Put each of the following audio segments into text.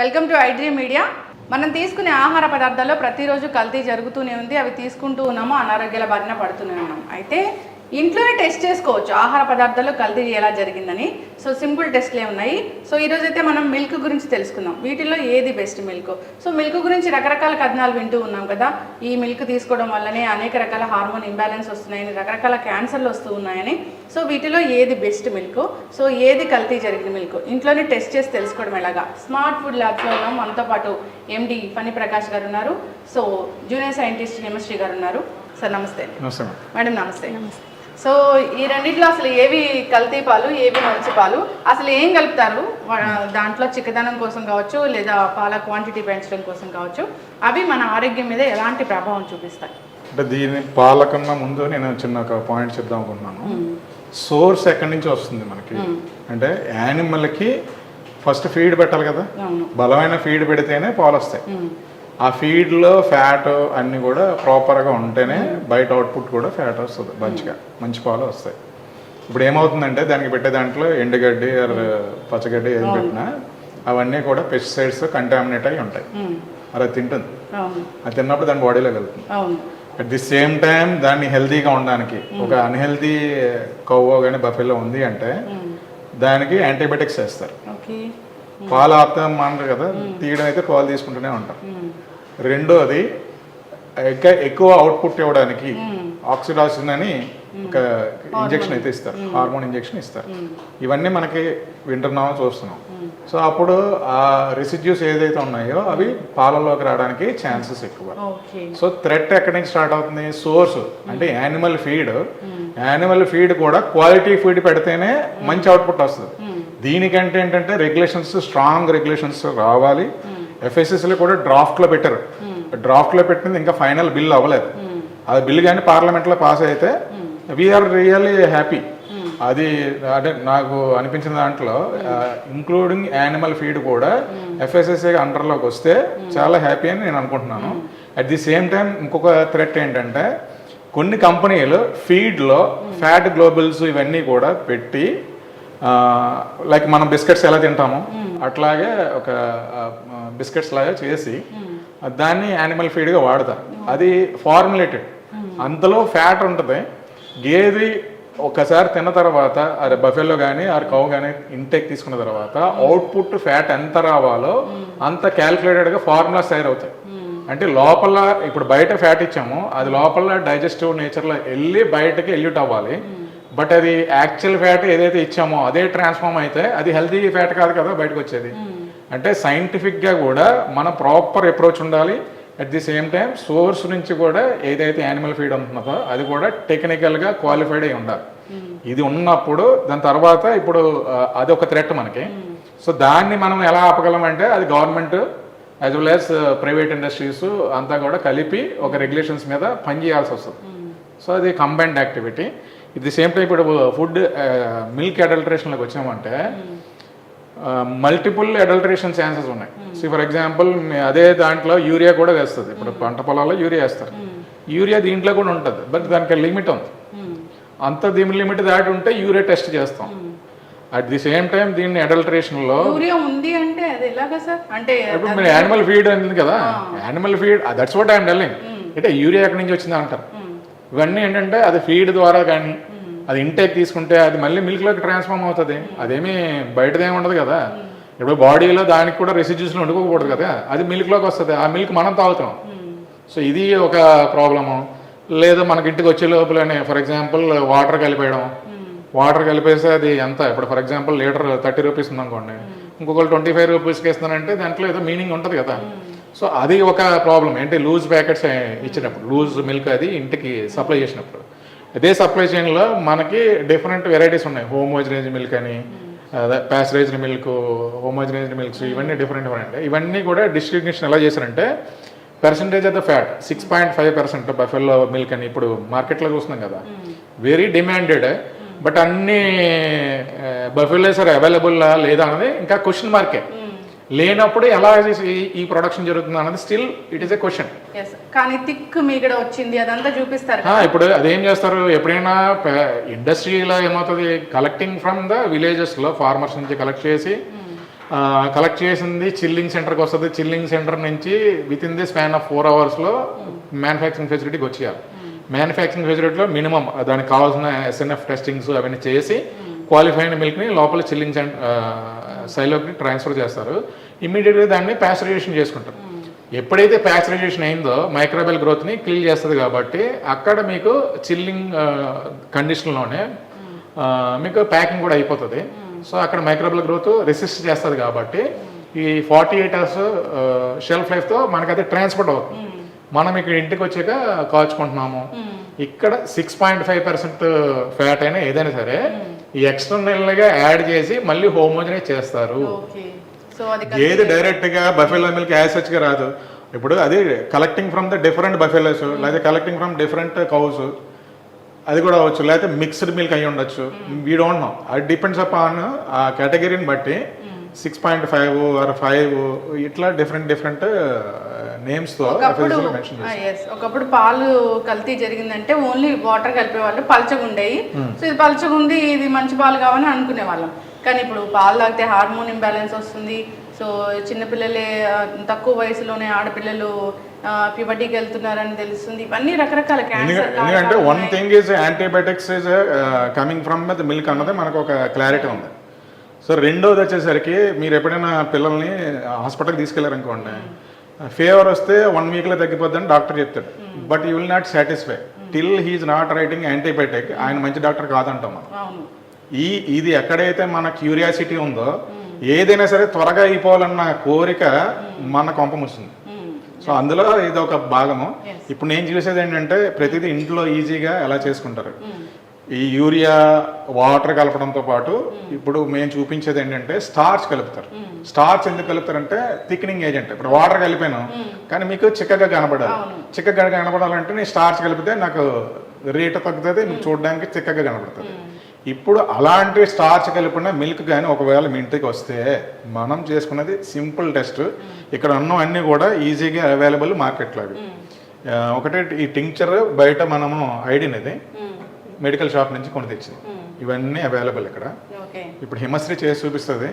Welcome to iDream media మనం తీసుకునే ఆహార పదార్థాల్లో ప్రతిరోజు కల్తీ జరుగుతూనే ఉంది. అవి తీసుకుంటూ ఉన్నాము అనారోగ్యాల బారిన పడుతూనే ఉన్నాం. అయితే ఇంట్లోనే టెస్ట్ చేసుకోవచ్చు. ఆహార పదార్థాల్లో కల్తీ ఎలా జరిగిందని. సో సింపుల్ టెస్ట్లే ఉన్నాయి. సో ఈరోజు అయితే మనం మిల్క్ గురించి తెలుసుకుందాం. వీటిలో ఏది బెస్ట్ మిల్క్? సో మిల్క్ గురించి రకరకాల కథనాలు వింటూ ఉన్నాం కదా. ఈ మిల్క్ తీసుకోవడం వల్లనే అనేక రకాల హార్మోన్ ఇంబ్యాలెన్స్ వస్తున్నాయని రకరకాల క్యాన్సర్లు వస్తూ ఉన్నాయని. సో వీటిలో ఏది బెస్ట్ మిల్క్? సో ఏది కల్తీ జరిగిన మిల్క్? ఇంట్లోనే టెస్ట్ చేసి తెలుసుకోవడం ఎలాగా? స్మార్ట్ ఫుడ్ ల్యాబ్స్లో ఉన్నాం. మనతో పాటు ఎండి ఫణి ప్రకాష్ గారు ఉన్నారు సో జూనియర్ సైంటిస్ట్ హిమశ్రీ గారు ఉన్నారు సార్ నమస్తే నమస్తే మేడం మేడం నమస్తే. సో ఈ రెండిట్లో అసలు ఏవి కల్తీ పాలు ఏవి మంచి పాలు? అసలు ఏం కలుపుతారు? దాంట్లో చిక్కదనం కోసం కావచ్చు లేదా పాల క్వాంటిటీ పెంచడం కోసం కావచ్చు అవి మన ఆరోగ్యం మీద ఎలాంటి ప్రభావం చూపిస్తాయి? అంటే దీని పాలకన్నా ముందు నేను చిన్న ఒక పాయింట్ చెప్దాం అనుకుంటున్నాను. సోర్స్ ఎక్కడి నుంచి వస్తుంది మనకి? అంటే యానిమల్కి ఫస్ట్ ఫీడ్ పెట్టాలి కదా? బలమైన ఫీడ్ పెడితేనే పాలు వస్తాయి. ఆ ఫీడ్లో ఫ్యాట్ అన్ని కూడా ప్రాపర్గా ఉంటేనే బయట అవుట్పుట్ కూడా ఫ్యాట్ వస్తుంది మంచిగా మంచి పాలు వస్తాయి. ఇప్పుడు ఏమవుతుందంటే దానికి పెట్టే దాంట్లో ఎండుగడ్డి పచ్చగడ్డి ఏది పెట్టినా అవన్నీ కూడా పెస్టిసైడ్స్ కంటామినేట్ అయి ఉంటాయి. మరి అది తింటుంది. అది తిన్నప్పుడు దాని బాడీలోకి వెళ్తుంది అట్ ది సేమ్ టైం దాన్ని హెల్తీగా ఉండడానికి ఒక అన్హెల్తీ కొవ్వో కానీ బఫెలో ఉంది అంటే దానికి యాంటీబయాటిక్స్ వేస్తారు. పాలు ఆపుతాం అంటారు కదా తీయడం అయితే పాలు తీసుకుంటూనే ఉంటాం. రెండోది ఇంకా ఎక్కువ అవుట్పుట్ ఇవ్వడానికి ఆక్సిడాసిన్ అని ఒక ఇంజెక్షన్ అయితే ఇస్తారు హార్మోన్ ఇంజెక్షన్ ఇస్తారు. ఇవన్నీ మనకి వింటున్నామో చూస్తున్నాం. సో అప్పుడు ఆ రెసిడ్యూస్ ఏదైతే ఉన్నాయో అవి పాలలోకి రావడానికి ఛాన్సెస్ ఎక్కువ. సో థ్రెట్ ఎక్కడి నుంచి స్టార్ట్ అవుతుంది? సోర్స్ అంటే యానిమల్ ఫీడ్ యానిమల్ ఫీడ్ కూడా క్వాలిటీ ఫీడ్ పెడితేనే మంచి అవుట్పుట్ వస్తుంది. దీనికంటే ఏంటంటే రెగ్యులేషన్స్ స్ట్రాంగ్ రెగ్యులేషన్స్ రావాలి. ఎఫ్ఎస్ఎస్లో కూడా డ్రాఫ్ట్లో పెట్టారు. డ్రాఫ్ట్లో పెట్టింది ఇంకా ఫైనల్ బిల్ అవ్వలేదు. అది బిల్ కానీ పార్లమెంట్లో పాస్ అయితే వీఆర్ రియల్లీ హ్యాపీ అది అంటే నాకు అనిపించిన దాంట్లో ఇంక్లూడింగ్ యానిమల్ ఫీడ్ కూడా ఎఫ్ఎస్ఎస్ఏ అండర్లోకి వస్తే చాలా హ్యాపీ అని నేను అనుకుంటున్నాను. అట్ ది సేమ్ టైం ఇంకొక థ్రెట్ ఏంటంటే కొన్ని కంపెనీలు ఫీడ్లో ఫ్యాట్ గ్లోబల్స్ ఇవన్నీ కూడా పెట్టి లైక్ మనం బిస్కెట్స్ ఎలా తింటామో అట్లాగే ఒక బిస్కెట్స్ లాగా చేసి దాన్ని యానిమల్ ఫీడ్గా వాడతారు అది ఫార్ములేటెడ్ అంతలో ఫ్యాట్ ఉంటుంది. గేది ఒకసారి తిన్న తర్వాత అరే బఫెల్లో కానీ ఆర్ కౌ కానీ ఇంటేక్ తీసుకున్న తర్వాత అవుట్పుట్ ఫ్యాట్ ఎంత రావాలో అంత క్యాల్కులేటెడ్గా ఫార్ములాస్ తయారవుతాయి. అంటే లోపల ఇప్పుడు బయట ఫ్యాట్ ఇచ్చాము అది లోపల డైజెస్టివ్ నేచర్లో వెళ్ళి బయటకి ఎల్యూట్ అవ్వాలి. బట్ అది యాక్చువల్ ఫ్యాట్ ఏదైతే ఇచ్చామో అదే ట్రాన్స్ఫార్మ్ అయితే అది హెల్తీ ఫ్యాట్ కాదు కదా బయటకు వచ్చేది. అంటే సైంటిఫిక్గా కూడా మన ప్రాపర్ అప్రోచ్ ఉండాలి. At the same time source నుంచి కూడా ఏదైతే యానిమల్ ఫీడ్ ఉంటున్నదో అది కూడా టెక్నికల్గా క్వాలిఫైడ్ అయి ఉండాలి. ఇది ఉన్నప్పుడు దాని తర్వాత ఇప్పుడు అది ఒక థ్రెట్ మనకి. సో దాన్ని మనం ఎలా ఆపగలం అంటే అది government as well as private industries అంతా కూడా కలిపి ఒక రెగ్యులేషన్స్ మీద పనిచేయాల్సి వస్తుంది. సో అది combined activity it the same time ఇప్పుడు ఫుడ్ మిల్క్ అడల్ట్రేషన్లోకి వచ్చామంటే మల్టిపుల్ అడల్ట్రేషన్ ఛాన్సెస్ ఉన్నాయి. సో ఫర్ ఎగ్జాంపుల్ అదే దాంట్లో యూరియా కూడా వేస్తుంది. ఇప్పుడు పంట పొలాల్లో యూరియా వేస్తారు. యూరియా దీంట్లో కూడా ఉంటుంది. బట్ దానికి లిమిట్ ఉంది. అంత దీని లిమిట్ దాటి ఉంటే యూరియా టెస్ట్ చేస్తాం. అట్ ది సేమ్ టైం దీన్ని అడల్ట్రేషన్లో యూరియా ఉంది అంటే అది ఎలాగా సార్? అంటే ఇప్పుడు యానిమల్ ఫీడ్ అనేది కదా. Animal feed that's what I'm telling అంటే యూరియా ఎక్కడి నుంచి వచ్చింది అంటారు. ఇవన్నీ ఏంటంటే అది ఫీడ్ ద్వారా కానీ అది ఇంటేక్ తీసుకుంటే అది మళ్ళీ మిల్క్లోకి ట్రాన్స్ఫార్మ్ అవుతుంది. అదేమీ బయటదేమి ఉండదు కదా. ఇప్పుడు బాడీలో దానికి కూడా రెసిడ్యూస్లో వండుకోకూడదు కదా. అది మిల్క్లోకి వస్తుంది. ఆ మిల్క్ మనం తాగుతాం. సో ఇది ఒక ప్రాబ్లము లేదా మనకి ఇంటికి వచ్చే లోపలనే ఫర్ ఎగ్జాంపుల్ వాటర్ కలిపేయడం. వాటర్ కలిపేస్తే అది ఎంత? ఇప్పుడు for example litre thirty rupees ఉందనుకోండి. ఇంకొకరు ట్వంటీ ఫైవ్ రూపీస్కి ఇస్తానంటే దాంట్లో ఏదో మీనింగ్ ఉంటుంది కదా. సో అది ఒక ప్రాబ్లం ఏంటి లూజ్ ప్యాకెట్స్ ఇచ్చినప్పుడు లూజ్ మిల్క్ అది ఇంటికి సప్లై చేసినప్పుడు. అదే సప్లై చైన్లో మనకి డిఫరెంట్ వెరైటీస్ ఉన్నాయి. హోమోజనైజ్ మిల్క్ అని ప్యాస్చరైజ్డ్ మిల్క్ హోమోజనైజ్డ్ మిల్క్స్ ఇవన్నీ డిఫరెంట్ డిఫరెంట్ ఇవన్నీ కూడా డిస్ట్రిబ్యూషన్ ఎలా చేశారంటే percentage of the fat six point five percent buffalo milk అని ఇప్పుడు మార్కెట్లో చూస్తున్నాం కదా. వెరీ డిమాండెడ్ బట్ అన్ని బఫెల్లోస్ ఆర్ అవైలబుల్ లేదా అన్నది ఇంకా క్వశ్చన్ మార్కే లేనప్పుడు ఎలా ఈ- ప్రొడక్షన్ జరుగుతుంది అన్నది still it is a question కానీ థిక్ మీగడ వచ్చింది అదంతా చూపిస్తారు. ఇప్పుడు అదేం చేస్తారు? ఎప్పుడైనా ఇండస్ట్రీలో ఏమవుతుంది? కలెక్టింగ్ ఫ్రమ్ ద విలేజెస్లో ఫార్మర్స్ నుంచి కలెక్ట్ చేసి కలెక్ట్ చేసింది చిల్లింగ్ సెంటర్కి వస్తుంది. చిల్లింగ్ సెంటర్ నుంచి with in the span of four అవర్స్లో మ్యానుఫ్యాక్చరింగ్ ఫెసిలిటీకి వచ్చేయాలి. మ్యానుఫ్యాక్చరింగ్ ఫెసిలిటీలో మినిమం దానికి కావాల్సిన ఎస్ఎన్ఎఫ్ టెస్టింగ్స్ అవన్నీ చేసి క్వాలిఫైడ్ మిల్క్ని లోపల చిల్లింగ్ సైలోకి ట్రాన్స్ఫర్ చేస్తారు. ఇమ్మీడియట్గా దాన్ని ప్యాస్చరైజేషన్ చేసుకుంటారు. ఎప్పుడైతే ప్యాస్చరైజేషన్ అయిందో మైక్రోబెల్ గ్రోత్ని క్లీన్ చేస్తుంది కాబట్టి అక్కడ మీకు చిల్లింగ్ కండిషన్లోనే మీకు ప్యాకింగ్ కూడా అయిపోతుంది. సో అక్కడ మైక్రోబెల్ గ్రోత్ రెసిస్ట్ చేస్తుంది కాబట్టి ఈ ఫార్టీ ఎయిట్ అవర్స్ షెల్ఫ్ లైఫ్తో మనకి అది ట్రాన్స్పోర్ట్ అవుతుంది. మనం ఇక్కడ ఇంటికి వచ్చాక కాచుకుంటున్నాము ఇక్కడ six point five percent fat అయినా ఏదైనా సరే ఈ ఎక్స్టర్నల్గా యాడ్ చేసి మళ్ళీ హోమోజనైజ్ చేస్తారు. ఏది డైరెక్ట్గా బఫెలో మిల్క్ యాజ్ సచ్గా రాదు. ఇప్పుడు అది collecting from the different buffaloes లేదా కలెక్టింగ్ ఫ్రమ్ డిఫరెంట్ కౌస్ అది కూడా అవ్వచ్చు. లేకపోతే మిక్స్డ్ మిల్క్ అయి ఉండొచ్చు. వీ డోంట్ నో అది డిపెండ్స్ అపాన్ ఆ కేటగిరీని బట్టి six point five or five ఇట్లా డిఫరెంట్ డిఫరెంట్ నేమ్స్ ఒకప్పుడు ఒకప్పుడు పాలు కల్తీ జరిగిందంటే ఓన్లీ వాటర్ కలిపేవాళ్ళు పల్చగా ఉండేవి సో ఇది పల్చగా ఉంది ఇది మంచి పాలు కావాలని అనుకునే వాళ్ళం. కానీ ఇప్పుడు పాలు తాగితే హార్మోన్ ఇంబ్యాలెన్స్ వస్తుంది. సో చిన్నపిల్లలే తక్కువ వయసులోనే ఆడపిల్లలు ప్యూబర్టీకి వెళ్తున్నారని తెలుస్తుంది. ఇవన్నీ రకరకాల క్యాన్సర్ ఎందుకంటే one thing is antibiotics is coming from the milk అన్నది మనకు ఒక క్లారిటీ ఉంది. సో రెండోది వచ్చేసరికి మీరు ఎప్పుడైనా పిల్లల్ని హాస్పిటల్కి తీసుకెళ్ళారనుకోండి ఫీవర్ వస్తే వన్ వీక్లో తగ్గిపోద్దని డాక్టర్ చెప్తాడు. But you will not satisfy till he's not writing antibiotic ఆయన మంచి డాక్టర్ కాదంటాం మనం. ఈ ఇది ఎక్కడైతే మన క్యూరియాసిటీ ఉందో ఏదైనా సరే త్వరగా అయిపోవాలన్న కోరిక మన కొంప ముస్తుంది. మ్మ్. సో అందులో ఇది ఒక భాగము. ఇప్పుడు నేను చూసేది ఏంటంటే ప్రతిదీ ఇంట్లో ఈజీగా ఎలా చేసుకుంటారు. ఈ యూరియా వాటర్ కలపడంతో పాటు ఇప్పుడు మేము చూపించేది ఏంటంటే స్టార్చ్ కలుపుతారు. స్టార్చ్ ఎందుకు కలుపుతారంటే థిక్నింగ్ ఏజెంట్. ఇప్పుడు వాటర్ కలిపాను కానీ మీకు చిక్కగా కనబడాలి. చిక్కగా కనబడాలంటే నేను స్టార్చ్ కలిపితే నాకు రేట్ తగ్గుతుంది మీకు చూడడానికి చిక్కగా కనబడుతుంది. ఇప్పుడు అలాంటి స్టార్చ్ కలిపిన మిల్క్ కానీ ఒకవేళ మీ ఇంటికి వస్తే మనం చేసుకున్నది సింపుల్ టెస్ట్. ఇక్కడ ఉన్న అన్నీ కూడా ఈజీగా అవైలబుల్ మార్కెట్లో అవి. ఒకటే ఈ టింక్చర్ బయట మనము ఐడినది. మెడికల్ షాప్ నుంచి కొని తెచ్చింది. ఇవన్నీ అవైలబుల్ ఇక్కడ. ఓకే. ఇప్పుడు హిమశ్రీ చేసి చూపిస్తుంది.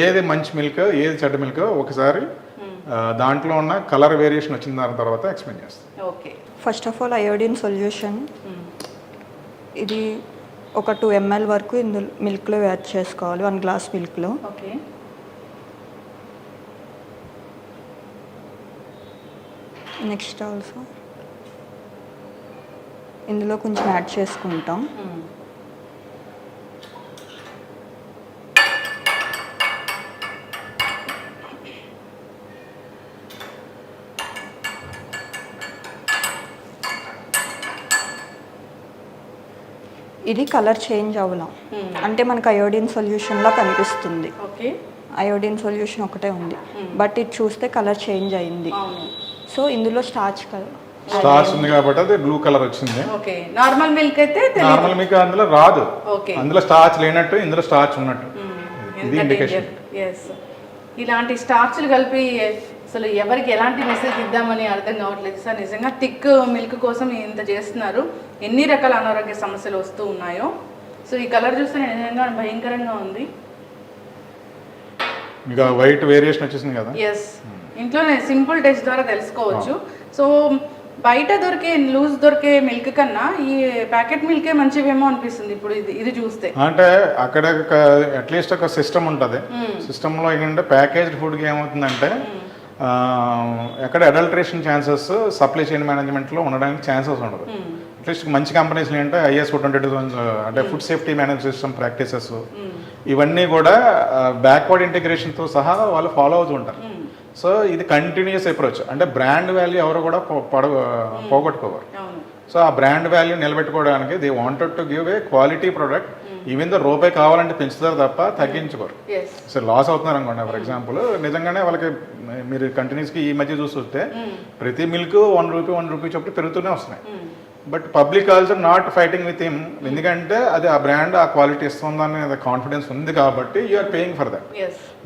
ఏది మంచి మిల్క్ ఏది చెడ్డ మిల్క్ ఒకసారి ఆ, దాంట్లో ఉన్న కలర్ వేరియేషన్ వచ్చిన దాని తర్వాత ఎక్స్ప్లెయిన్ చేస్తాం. Okay. First of all iodine solution ఇది ఒక టూ ఎంఎల్ వరకు ఇందులో మిల్క్లో యాడ్ చేసుకోవాలి వన్ గ్లాస్ మిల్క్లో. ఓకే. నెక్స్ట్ ఆల్సో ఇందులో కొంచెం యాడ్ చేసుకుంటాం. ఇది కలర్ చేంజ్ అవ్వలం. Hmm. అంటే మనకు అయోడిన్ సొల్యూషన్లా కనిపిస్తుంది. ఓకే అయోడిన్ సొల్యూషన్ ఒకటే ఉంది. బట్ ఇది చూస్తే కలర్ చేంజ్ అయింది. సో ఇందులో స్టార్చ్ కలర్. స్టార్స్ ఉంది కాబట్టి అది బ్లూ కలర్ వచ్చింది. ఓకే. నార్మల్ మిల్క్ అయితే నార్మల్ మీకు అందులో రాదు. ఓకే. అందులో స్టార్చ్ లేనట్టు ఇందులో స్టార్చ్ ఉన్నట్టు. ఇది ఇండికేషన్ ఎస్ ఇలాంటి స్టార్చ్లు కలిపి అసలు ఎవరికి ఎలాంటి మెసేజ్ ఇద్దామని అర్థం కావట్లేదు సార్. నిజంగా థిక్ మిల్క్ కోసం ఇంత చేస్తున్నారు. ఎన్ని రకాల అనారోగ్య సమస్యలు వస్తూ ఉన్నాయో. సో ఈ కలర్ చూస్తే నిజంగా భయంకరంగా ఉంది. వైట్ వేరియేషన్ వచ్చేసింది కదా? ఎస్ ఇంట్లోనే సింపుల్ టెస్ట్ ద్వారా తెలుసుకోవచ్చు. సో బయట దొరికే లూజ్ దొరికే మిల్క్ కన్నా ఈ ప్యాకెట్ మిల్కే మంచివేమో అనిపిస్తుంది ఇప్పుడు ఇది ఇది చూస్తే. అంటే అక్కడ అట్లీస్ట్ ఒక సిస్టమ్ ఉంటుంది. సిస్టంలో ఏంటంటే ప్యాకేజ్డ్ ఫుడ్కి ఏమవుతుందంటే ఎక్కడ అడల్ట్రేషన్ ఛాన్సెస్ సప్లై చైన్ మేనేజ్మెంట్లో ఉండడానికి ఛాన్సెస్ ఉండదు. అట్లీస్ట్ మంచి కంపెనీస్ ఏంటంటే ఐఎస్ ట్వంటీ టూ అంటే food safety manage system practices ఇవన్నీ కూడా బ్యాక్వర్డ్ ఇంటిగ్రేషన్తో సహా వాళ్ళు ఫాలో అవుతూ ఉంటారు. సో ఇది కంటిన్యూస్ అప్రోచ్ అంటే బ్రాండ్ వాల్యూ ఎవరు కూడా పడ పోగొట్టుకోవాలి అవును. సో ఆ బ్రాండ్ వాల్యూ నిలబెట్టుకోవడానికి they wanted to give a quality product even though రూపాయి కావాలంటే పెంచుతారు తప్ప తగ్గించుకోరు. సో లాస్ అవుతున్నారు అనుకోండి. ఫర్ ఎగ్జాంపుల్ నిజంగానే వాళ్ళకి మీరు కంటిన్యూస్కి ఈ మధ్య చూస్తుంటే ప్రతి milk one rupee one rupee చొప్పున పెరుగుతూనే వస్తున్నాయి. But public also not fighting with him. ఎందుకంటే అది ఆ బ్రాండ్ ఆ క్వాలిటీ ఇస్తుందనే కాన్ఫిడెన్స్ ఉంది కాబట్టి you are paying for that.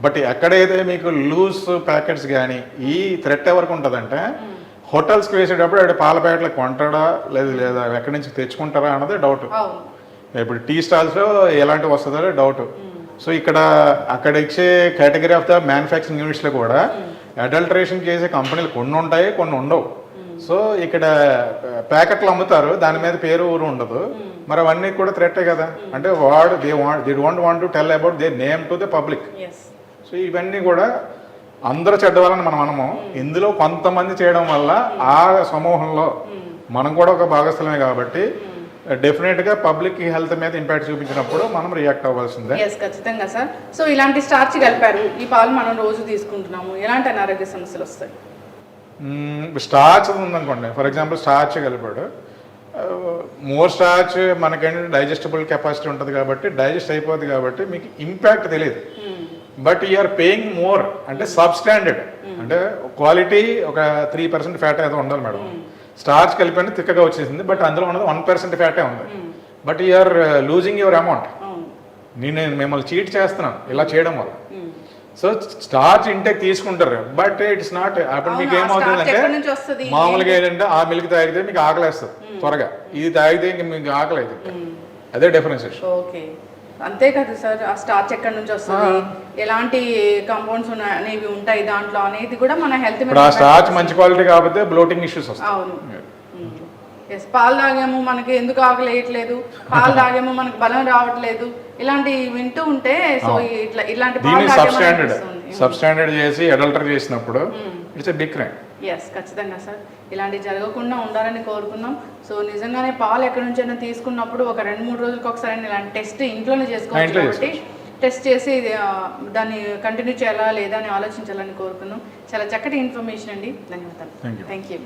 But ఎక్కడైతే మీకు లూజ్ ప్యాకెట్స్ కానీ ఈ థ్రెట్ ఎవరికి ఉంటుందంటే హోటల్స్కి వేసేటప్పుడు ఆడ పాల ప్యాకెట్లు కొంటాడా లేదు లేదా ఎక్కడి నుంచి తెచ్చుకుంటారా అన్నది డౌట్. ఇప్పుడు టీ స్టాల్స్లో ఎలాంటివి వస్తుందో డౌట్. సో ఇక్కడ అక్కడ ఇచ్చే కేటగిరీ ఆఫ్ ద మ్యానుఫ్యాక్చరింగ్ యూనిట్స్లో కూడా అడల్టరేషన్ చేసే కంపెనీలు కొన్ని ఉంటాయి కొన్ని ఉండవు. సో ఇక్కడ ప్యాకెట్లు అమ్ముతారు. దాని మీద పేరు ఊరు ఉండదు. మరి అవన్నీ కూడా థ్రెట్టే కదా. అంటే వాడు they want they don't want to tell about they name to the public so ఇవన్నీ కూడా అందరూ చెడ్డవాళ్ళని మనం మనము ఇందులో కొంతమంది చేయడం వల్ల ఆ సమూహంలో మనం కూడా ఒక భాగస్థలమే కాబట్టి డెఫినెట్గా పబ్లిక్ హెల్త్ మీద ఇంపాక్ట్ చూపించినప్పుడు మనం రియాక్ట్ అవ్వాల్సిందే. ఎస్ ఖచ్చితంగా సార్. సో ఇలాంటి స్టార్చ్ కలిపారు. ఈ పాలు మనం రోజు తీసుకుంటున్నాము. ఎలాంటి అనారోగ్య సమస్యలు వస్తాయి? స్టార్చ్ ఉందనుకోండి. ఫర్ ఎగ్జాంపుల్ స్టార్చ్ కలిపాడు. మోర్ స్టార్చ్ మనకేంటంటే డైజెస్టబుల్ కెపాసిటీ ఉంటుంది కాబట్టి డైజెస్ట్ అయిపోద్ది కాబట్టి మీకు ఇంపాక్ట్ తెలియదు బట్ ఆర్ పేయింగ్ మోర్ అంటే సబ్ స్టాండర్డ్ అంటే క్వాలిటీ ఒక త్రీ పర్సెంట్ ఫ్యాట్ ఏదో ఉండాలి మేడం. స్టార్చ్ కలిపి తిక్కగా వచ్చేసింది బట్ అందులో ఉన్నది వన్ పర్సెంట్ ఫ్యాటే ఉంది. But are losing your amount నేను మిమ్మల్ని చీట్ చేస్తున్నాను. ఇలా చేయడం వల్ల. సో స్టార్చ్ ఇంటేక్ తీసుకుంటారు. బట్ ఇట్స్ నాట్ అప్పుడు మీకు ఆ ఏమవుతుంది starch ఎక్కడి నుంచి వస్తది? అంటే మామూలుగా ఏంటంటే ఆ మిల్క్ తాగితే మీకు ఆకలేస్తుంది త్వరగా. ఇది తాగితే ఇంక మీకు ఆకలి అవుతుంది. అదే డిఫరెన్షియేషన్ ఓకే. అంతే కదా సార్. ఆ స్టార్చ్ ఎక్కడి నుంచి వస్తుంది? ఎలాంటి కాంపౌండ్స్ ఉన్నాయి అనేవి ఉంటాయి దాంట్లో అనేది కూడా మన హెల్త్ ఆ స్టార్చ్ మంచి క్వాలిటీ కాకపోతే బ్లోటింగ్ ఇష్యూస్ వస్తాయి. అవును. ఎస్ పాలు తాగాము మనకి ఎందుకు ఆకలి వేయట్లేదు? పాలు తాగాము మనకు బలం రావట్లేదు. ఇలాంటి వింటూ ఉంటే సో ఇట్లా ఇలాంటి దీన్ని సబ్ స్టాండర్డ్ తాగేమనిపిస్తుంది. సబ్ స్టాండర్డ్ చేసి అడల్టర్ చేసినప్పుడు it's a big crime. Yes ఖచ్చితంగా సార్. ఇలాంటివి జరగకుండా ఉండాలని కోరుకుందాం సో నిజంగానే పాలు ఎక్కడి నుంచైనా తీసుకున్నప్పుడు ఒక రెండు మూడు రోజులకు ఒకసారి ఇలాంటి టెస్ట్ ఇంట్లోనే చేసుకోవచ్చు కాబట్టి టెస్ట్ చేసి దాన్ని కంటిన్యూ చేయాలా లేదా అని ఆలోచించాలని కోరుకుందాం చాలా చక్కటి ఇన్ఫర్మేషన్ అండి. ధన్యవాదాలు. Thank you